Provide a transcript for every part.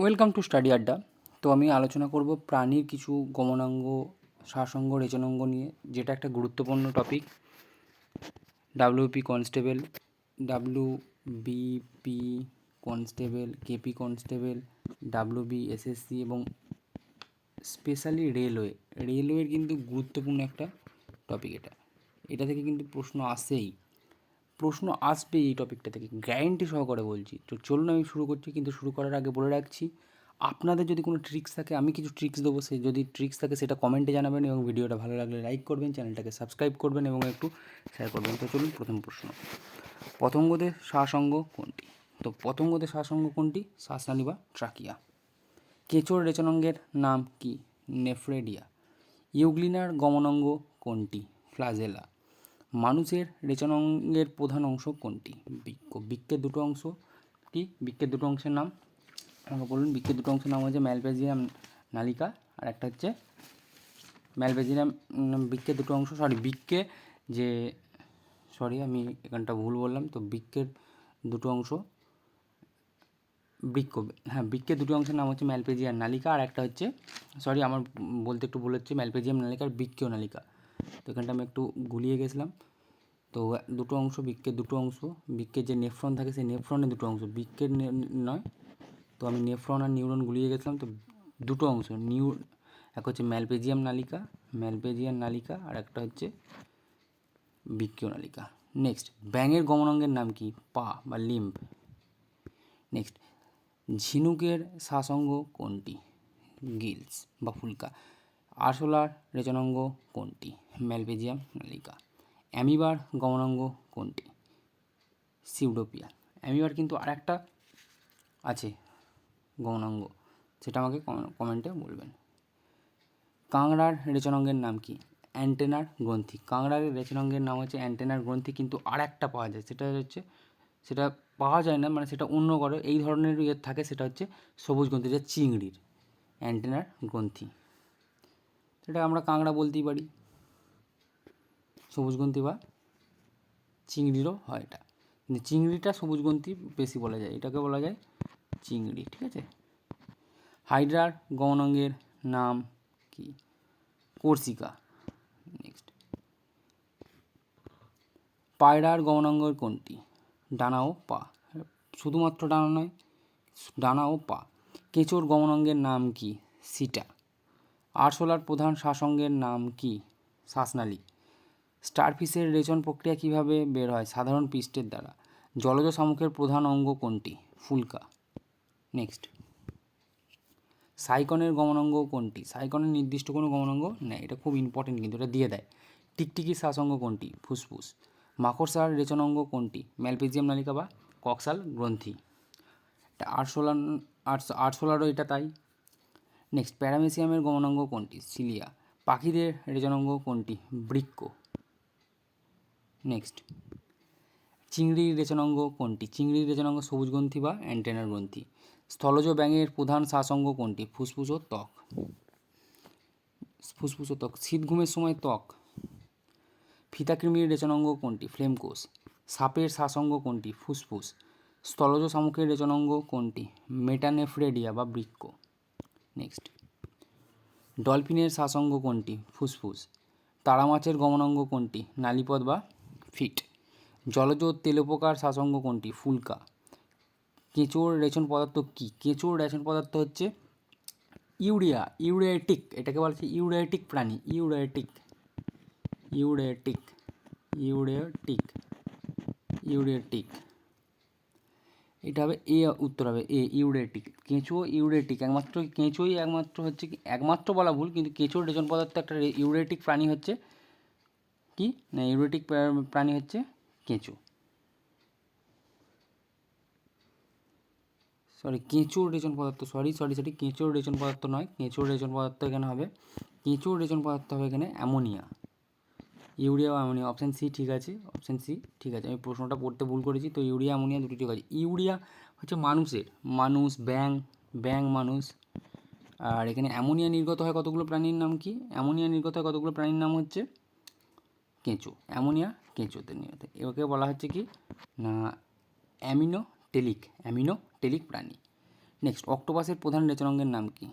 Welcome to study আড্ডা তো আমি আলোচনা করব প্রাণীর কিছু গমনাঙ্গ শ্বাসঙ্গ রেচনাঙ্গ নিয়ে, যেটা একটা গুরুত্বপূর্ণ topic WP constable W BP constable KP constable WB SSC এবং স্পেশালি রেলওয়ে রেলওয়ের কিন্তু গুরুত্বপূর্ণ একটা টপিক এটা। এটা থেকে কিন্তু প্রশ্ন আসেই। প্রশ্ন আসবে এই টপিকটা থেকে। গ্যারেন্টি সহকারে বলছি। তো চলুন আমি শুরু করছি, কিন্তু শুরু করার আগে বলে রাখছি, আপনাদের যদি কোনো ট্রিক্স থাকে, আমি কিছু ট্রিক্স দেবো। সে যদি ট্রিক্স থাকে, সেটা কমেন্টে জানাবেন এবং ভিডিওটা ভালো লাগলে লাইক করবেন চ্যানেলটাকে সাবস্ক্রাইব করবেন এবং একটু শেয়ার করবেন। তো চলুন প্রথম প্রশ্ন। পতঙ্গদের শ্বাসঙ্গ কোনটি? তো পতঙ্গদের শ্বাসঙ্গ কোনটি? শ্বাসনালী বা ট্রাকিয়া। কেঁচোর রেচনাঙ্গের নাম কি? নেফ্রেডিয়া। ইউগ্লিনার গমনাঙ্গ কোনটি? ফ্লাজেলা। মানুষের রেচনাঙ্গের প্রধান অংশ কোনটি? বৃক্ক বৃক্কের দুটো অংশ কি? বৃক্কের দুটো অংশের নাম? আমাকে বলুন বৃক্কের দুটো অংশের নাম হচ্ছে ম্যালপেজিয়াম নালিকা আর একটা হচ্ছে ম্যালপেজিয়াম বৃক্কের দুটো অংশ। সরি বৃক্কে যে সরি আমি এখানটা ভুল বললাম। তো বৃক্কের দুটো অংশ বৃক্ক হ্যাঁ বৃক্কের দুটো অংশের নাম হচ্ছে ম্যালপেজিয়াম নালিকা আর একটা হচ্ছে সরি আমার বলতে একটু ভুল হচ্ছে, ম্যালপেজিয়াম নালিকা আর বৃক্কীয় নালিকা। তো এখানটা আমি একটু গুলিয়ে গেছিলাম। তো দুটো অংশ বৃক্কের দুটো অংশ বৃক্কের যে নেফ্রন থাকে সেই নেফ্রনের দুটো অংশ, বৃক্কের নয়। তো আমি নেফ্রন আর নিউরন গুলিয়ে গেছিলাম, তো দুটো অংশ, নিউ, এক হচ্ছে ম্যালপেজিয়াম নালিকা ম্যালপেজিয়াম নালিকা আর একটা হচ্ছে বৃক্কীয় নালিকা। নেক্সট ব্যাঙের গমনাঙ্গের নাম কি? পা বা লিম্ব। নেক্সট ঝিনুকের শ্বাসঙ্গ কোনটি? গিলস বা ফুলকা। আরশোলার রেচনাঙ্গ কোনটি? ম্যালপেজিয়াম নালিকা। অ্যামিবার গমনাঙ্গ কোনটি? সিউডোপিয়া অ্যামিবার কিন্তু আর একটা আছে গমনাঙ্গ, সেটা আমাকে কমেন্টে বলবেন। কাংড়ার রেচনাঙ্গের নাম কি? অ্যান্টেনার গ্রন্থি। কাংড়ার রেচনাঙ্গের নাম হচ্ছে অ্যান্টেনার গ্রন্থি, কিন্তু আর একটা পাওয়া যায়, সেটা হচ্ছে, সেটা পাওয়া যায় না মানে সেটা অন্য করে, এই ধরনের ইয়ে থাকে, সেটা হচ্ছে সবুজ গ্রন্থি, যেটা চিংড়ির, অ্যান্টেনার গ্রন্থি। সেটা আমরা কাঁকড়া বলতেই পারি। সবুজগ্রন্থি বা চিংড়িরও হয় এটা। কিন্তু চিংড়িটা সবুজগ্রন্থি বেশি বলা যায়, এটাকে বলা যায় চিংড়ি, ঠিক আছে? হাইড্রার গমনাঙ্গের নাম কি? কোর্সিকা। নেক্সট পায়রার গমনাঙ্গ কোনটি? ডানা ও পা। শুধুমাত্র ডানা নয়, ডানা ও পা। কেঁচোর গমনাঙ্গের নাম কি? সিটা। আরশোলার প্রধান শ্বাসঙ্গের নাম কি? শ্বাসনালী স্টারফিশের রেচন প্রক্রিয়া কীভাবে বের হয়? সাধারণ পৃষ্ঠের দ্বারা। জলজ শামুকের প্রধান অঙ্গ কোনটি? ফুলকা। নেক্সট। সাইকনের গমনাঙ্গ কোনটি? সাইকনের নির্দিষ্ট কোনো গমনাঙ্গ নেই। এটা খুব ইম্পর্টেন্ট কিন্তু এটা দিয়ে দেয়। টিকটিকির শ্বাসঙ্গ কোনটি? ফুসফুস। মাকড়সার রেচনাঙ্গ কোনটি? ম্যালপেজিয়াম নালিকা বা কক্সাল গ্রন্থি। এটা আরশোলার আরশোলারও এটা তাই। নেক্সট, প্যারামেসিয়ামের গমনাঙ্গ কোনটি? সিলিয়া। পাখিদের রেচনাঙ্গ কোনটি? বৃক্ক। নেক্সট চিংড়ির রেচনাঙ্গ কোনটি? চিংড়ির রেচনাঙ্গ সবুজ গ্রন্থি বা অ্যান্টেনার গ্রন্থি। স্থলজ ব্যাঙের প্রধান শ্বাসঙ্গ কোনটি? ফুসফুস ও ত্বক। ফুসফুস ও ত্বক। শীত ঘুমের সময় ত্বক। ফিতাকৃমির রেচনাঙ্গ কোনটি? ফ্লেমকোষ। সাপের শ্বাসঙ্গ কোনটি? ফুসফুস। স্থলজ শামুকের রেচনাঙ্গ কোনটি? মেটানেফ্রেডিয়া বা বৃক্ক। নেক্সট ডলফিনের শ্বাসঙ্গ কোনটি? ফুসফুস। তারা মাছের গমনাঙ্গ কোনটি? নালিপদ বা ফিট। জলজ তেলোপকার শাসঙ্গ কোনটি? ফুলকা। কেঁচোর রেচন পদার্থ কী? কেঁচোর রেচন পদার্থ হচ্ছে ইউরিয়া, ইউরিয়াটিক, এটাকে বলা হচ্ছে ইউরিয়াটিক প্রাণী, ইউরিয়াটিক ইউরেটিক ইউরেটিক ইউরেটিক এটা হবে এ উত্তর হবে এ ইউরেটিক কেঁচো ইউরেটিক একমাত্র, কেঁচোই একমাত্র হচ্ছে কি, একমাত্র বলা ভুল, কিন্তু কেঁচোর রেচন পদার্থ একটা ইউরেটিক প্রাণী হচ্ছে কি? না, ইউরেটিক প্রাণী হচ্ছে কেঁচো। সরি কেঁচোর রেচন পদার্থ সরি সরি সরি কেঁচোর রেচন পদার্থ নয়, কেঁচোর রেচন পদার্থ এখানে হবে। কেঁচোর রেচন পদার্থ হবে এখানে অ্যামোনিয়া। ইউরিয়া ও অ্যামোনিয়া অপশান সি ঠিক আছে অপশান সি ঠিক আছে। আমি প্রশ্নটা পড়তে ভুল করেছি, তো ইউরিয়া, অ্যামোনিয়া দুটি ঠিক আছে। ইউরিয়া হচ্ছে মানুষের, মানুষ ব্যাং ব্যাং মানুষ। আর এখানে অ্যামোনিয়া নির্গত হয় কতগুলো প্রাণীর নাম কি? অ্যামোনিয়া নির্গত হয় কতগুলো প্রাণীর নাম হচ্ছে কেঁচো, অ্যামোনিয়া কেঁচোতে নির্গত একে বলা হচ্ছে কি? না অ্যামিনো টেলিক অ্যামিনো টেলিক প্রাণী। নেক্সট অক্টোপাসের প্রধান রেচনাঙ্গের নাম কি?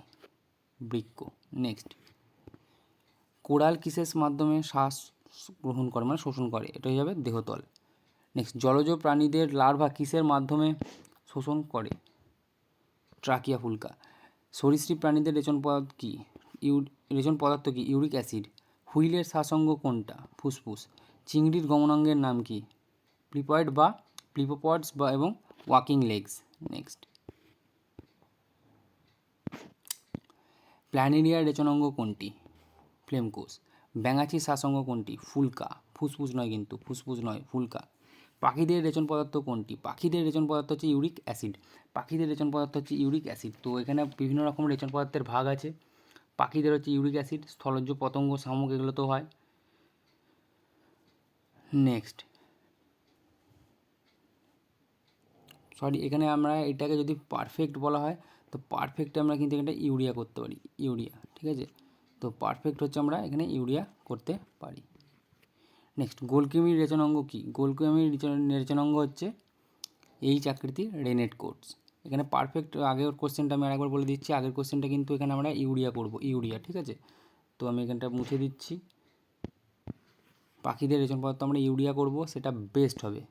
বৃক্ক। নেক্সট কোরাল কিসের মাধ্যমে শ্বাস গ্রহণ করে মানে শোষণ করে? এটা হয়ে যাবে দেহতল। নেক্সট জলজ প্রাণীদের লার্ভা কিসের মাধ্যমে শোষণ করে? ট্রাকিয়া ফুলকা। সরীসৃপ প্রাণীদের রেচন পদার্থ কী? ইউ রেচন পদার্থ কী? Uric acid. হুইলের শ্বাসঙ্গ কোনটা? ফুসফুস। চিংড়ির গমনাঙ্গের নাম কি? প্লিপয়েড বা প্লিপোপয়েডস বা এবং ওয়াকিং লেগস। নেক্সট। প্ল্যানেরিয়ার রেচনাঙ্গ কোনটি? ফ্লেমকোষ। ব্যাঙাচির শ্বাসঙ্গ কোনটি? ফুলকা। ফুসফুস নয় কিন্তু, ফুসফুস নয়, ফুলকা। পাখিদের রেচন পদার্থ কোনটি? পাখিদের রেচন পদার্থ হচ্ছে ইউরিক অ্যাসিড। পাখিদের রেচন পদার্থ হচ্ছে ইউরিক অ্যাসিড। তো এখানে বিভিন্ন রকম রেচন পদার্থের ভাগ আছে। পাখিদের হচ্ছে ইউরিক অ্যাসিড, স্থলজ পতঙ্গ, শামুক, এগুলো তো হয়। নেক্সট সরি এখানে আমরা এটাকে যদি পারফেক্ট বলা হয়, তো পারফেক্টে আমরা কিন্তু এখানে ইউরিয়া করতে পারি, ইউরিয়া, ঠিক আছে? তো পারফেক্ট হচ্ছে আমরা এখানে ইউরিয়া করতে পারি। নেক্সট গোলকিমির রেচনাঙ্গ কী? গোলকিমির রেচনাঙ্গ হচ্ছে এইচ আকৃতির রেনেট কোটস এখানে পারফেক্ট আগের কোশ্চেনটা আমি আরেকবার বলে দিচ্ছি। আগের কোশ্চেনটা কিন্তু এখানে আমরা ইউরিয়া করব, ইউরিয়া, ঠিক আছে? তো আমি এখানটা মুছে দিচ্ছি। পাখিদের রেচন পদার্থ আমরা ইউরিয়া করব, সেটা বেস্ট হবে।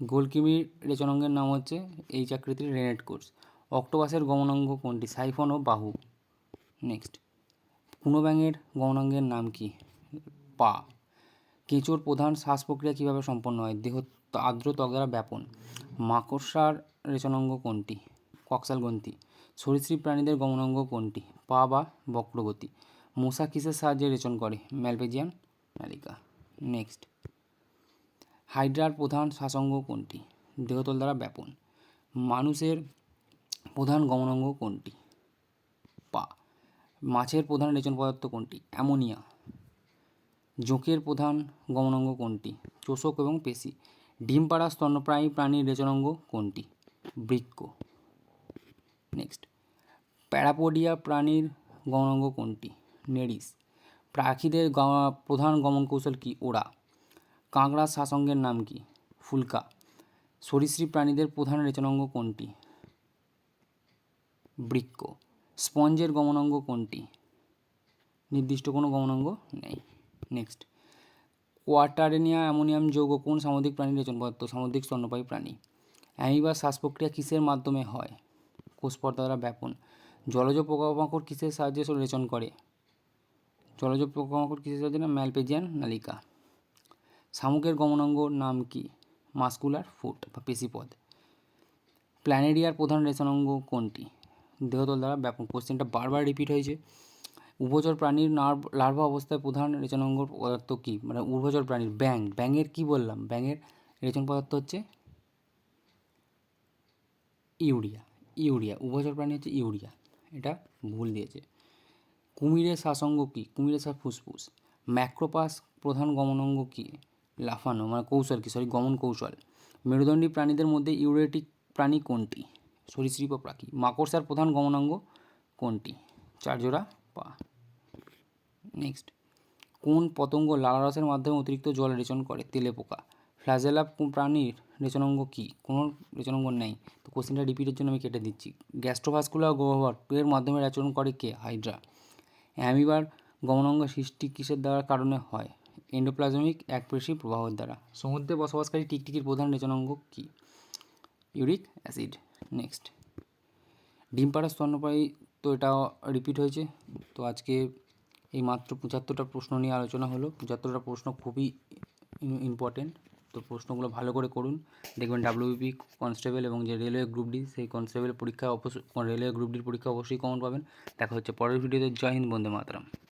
গোলকিমির রেচনাঙ্গের নাম হচ্ছে এইচ আকৃতির রেনেট কোর্স অক্টোপাসের গমনাঙ্গ কোনটি? সাইফন ও বাহু। নেক্সট কুনোব্যাঙের গমনাঙ্গের নাম কি? পা। কেঁচোর প্রধান শ্বাস প্রক্রিয়া কীভাবে সম্পন্ন হয়? দেহ আর্দ্র ত্বক দ্বারা ব্যাপন। মাকড়সার রেচনাঙ্গ কোনটি? কক্সাল গ্রন্থি। সরীসৃপ প্রাণীদের গমনাঙ্গ কোনটি? পা বা বক্রগতি। মশা কিসের সাহায্যে রেচন করে? ম্যালপেজিয়ান নালিকা। নেক্সট। হাইড্রার প্রধান শ্বাসঙ্গ কোনটি? দেহতল দ্বারা ব্যাপন। মানুষের প্রধান গমনাঙ্গ কোনটি? পা। মাছের প্রধান রেচন পদার্থ কোনটি? অ্যামোনিয়া। জোঁকের প্রধান গমনাঙ্গ কোনটি? চোষক এবং পেশি। ডিম পাড়া স্তন্যপ্রায়ী প্রাণীর রেচনাঙ্গ কোনটি? বৃক্ক। নেক্সট প্যারাপোডিয়া প্রাণীর গমনাঙ্গ কোনটি? নেরিস পাখিদের প্রধান গমন কৌশল কি? ওরা কাঁকড়ার শাসঙ্গের নাম কি? ফুলকা। সরীসৃপ প্রাণীদের প্রধান রেচনাঙ্গ কোনটি? বৃক্ক। স্পঞ্জের গমনাঙ্গ কোনটি? নির্দিষ্ট কোনো গমনাঙ্গ নেই। নেক্সট কোয়াটারেনিয়া অ্যামোনিয়াম যৌগ কোন সামুদ্রিক প্রাণীর রেচন পদার্থ সামুদ্রিক স্তন্যপায়ী প্রাণী। অ্যামিবার শ্বাস প্রক্রিয়া কিসের মাধ্যমে হয়? কোষপর্দা দ্বারা ব্যাপন। জলজ পোকামাকড় কিসের সাহায্যে রেচন করে? জলজ পোকামাকড় কিসের সাহায্যে না? ম্যালপেজিয়ান নালিকা। শামুকের গমনাঙ্গ নাম কি? মাস্কুলার ফুট বা পেশিপদ। প্ল্যানেরিয়ার প্রধান রেচনাঙ্গ কোনটি? দেহতল দ্বারা ব্যাপন কোশ্চেনটা বারবার রিপিট হয়েছে। উভচর প্রাণীর নার্ভ লার্ভা অবস্থায় প্রধান রেচনাঙ্গ পদার্থ কী? মানে উভচর প্রাণীর ব্যাং ব্যাঙের কী বললাম? ব্যাঙের রেচন পদার্থ হচ্ছে ইউরিয়া ইউরিয়া, উভচর প্রাণী হচ্ছে ইউরিয়া, এটা ভুল দিয়েছে। কুমিরের শ্বাসঙ্গ কী? কুমিরের শ্বাস ফুসফুস। ম্যাক্রোপাস প্রধান গমনাঙ্গ কী? লাফানো মানে কৌশল কী? সরি, গমন কৌশল। মেরুদণ্ডী প্রাণীদের মধ্যে ইউরেটিক প্রাণী কোনটি? সরীসৃপ প্রাণী মাকড়সার প্রধান গমনাঙ্গ কোনটি? চারজোড়া পা। নেক্সট। কোন পতঙ্গ লালারসের মাধ্যমে অতিরিক্ত জল রেচন করে? তেলে পোকা। ফ্ল্যাজেলা প্রাণীর রেচনাঙ্গ কী? কোনো রেচনাঙ্গ নেই। তো কোশ্চেনটা রিপিটের জন্য আমি কেটে দিচ্ছি। গ্যাস্ট্রোভাস্কুলার গোহর এর মাধ্যমে রেচন করে কে? হাইড্রা। অ্যামিবার গমনাঙ্গ সৃষ্টি কিসের দ্বারা কারণে হয়? এন্ডোপ্লাজমিক একপেশী প্রবাহের দ্বারা। সমুদ্রে বসবাসকারী টিকটিকির প্রধান রেচনাঙ্গ কী? Uric acid. নেক্সট। ডিম পাড়া স্তন্যপায়ী তো এটা রিপিট হয়েছে। তো আজকে এই মাত্র পঁচাত্তরটা প্রশ্ন নিয়ে আলোচনা হলো। পঁচাত্তরটা প্রশ্ন খুবই ইম্পর্টেন্ট। তো প্রশ্নগুলো ভালো করে করুন। দেখবেন ডাব্লিউবি কনস্টেবল এবং যে রেলওয়ে গ্রুপ ডি সেই কনস্টেবল পরীক্ষা অবশ্যই রেলওয়ে গ্রুপ ডির পরীক্ষা অবশ্যই কমন পাবেন। দেখা হচ্ছে পরের ভিডিওতে জয় হিন্দ, বন্দে মাতরম।